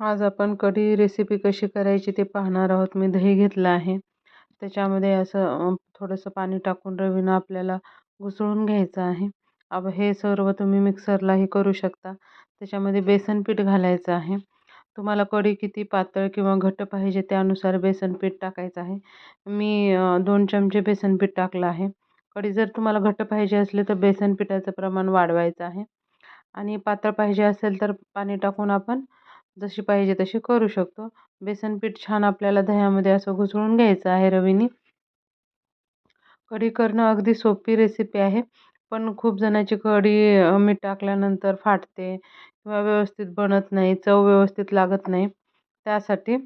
आज आपण कढी रेसिपी कशी करायची ते पाहणार आहोत. मी दही घेतलं आहे. त्याच्यामध्ये असं थोडंसं पाणी टाकून रवीनं आपल्याला घुसळून घ्यायचं आहे. अब हे सर्व तुम्ही मिक्सरलाही करू शकता. त्याच्यामध्ये बेसन पीठ घालायचं आहे. तुम्हाला कढी किती पातळ किंवा घट्ट पाहिजे त्यानुसार बेसन पीठ टाकायचं आहे. मी दोन चमचे बेसन पीठ टाकलं आहे. कढी जर तुम्हाला घट्ट पाहिजे असले तर बेसन पिठाचं प्रमाण वाढवायचं आहे. आणि पातळ पाहिजे असेल तर पाणी टाकून आपण जशी पाहिजे तशी करू शकतो. बेसन पीठ छान आपल्याला दह्यामध्ये असं घुसळून घ्यायचं आहे रवीने. कढी करणं अगदी सोपी रेसिपी आहे. पण खूप जणांची कढी मीठ टाकल्यानंतर फाटते किंवा व्यवस्थित बनत नाही चव व्यवस्थित लागत नाही. त्यासाठी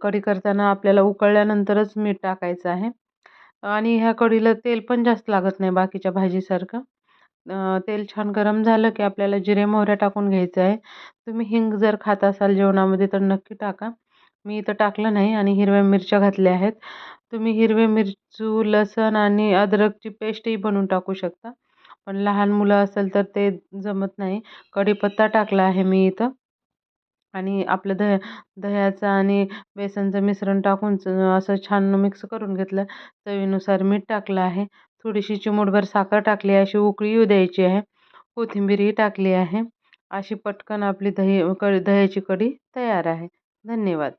कढी करताना आपल्याला उकळल्यानंतरच मीठ टाकायचं आहे. आणि ह्या कढीला तेल पण जास्त लागत नाही बाकीच्या भाजीसारखं. तेल छान गरम झालं की आपल्याला जिरे मोहऱ्या टाकून घ्यायचं आहे. तुम्ही हिंग जर खात असाल जेवणामध्ये तर नक्की टाका. मी इथं टाकलं नाही आणि हिरव्या मिरच्या घातल्या आहेत. तुम्ही हिरवे मिरचू लसण आणि अद्रकची पेस्टही बनवून टाकू शकता. पण लहान मुलं असेल तर ते जमत नाही. कढीपत्ता टाकला आहे मी इथं. आणि आपलं दह्या दह्याचं आणि बेसनचं मिश्रण टाकून असं छान मिक्स करून घेतलं. चवीनुसार मीठ टाकलं आहे. थोडीशी चिमूटभर साखर टाकली आहे अशी उकळी येऊ द्यायची आहे. कोथिंबीरही टाकली आहे. अशी पटकन आपली दही कढी दह्याची कढी तयार आहे. धन्यवाद.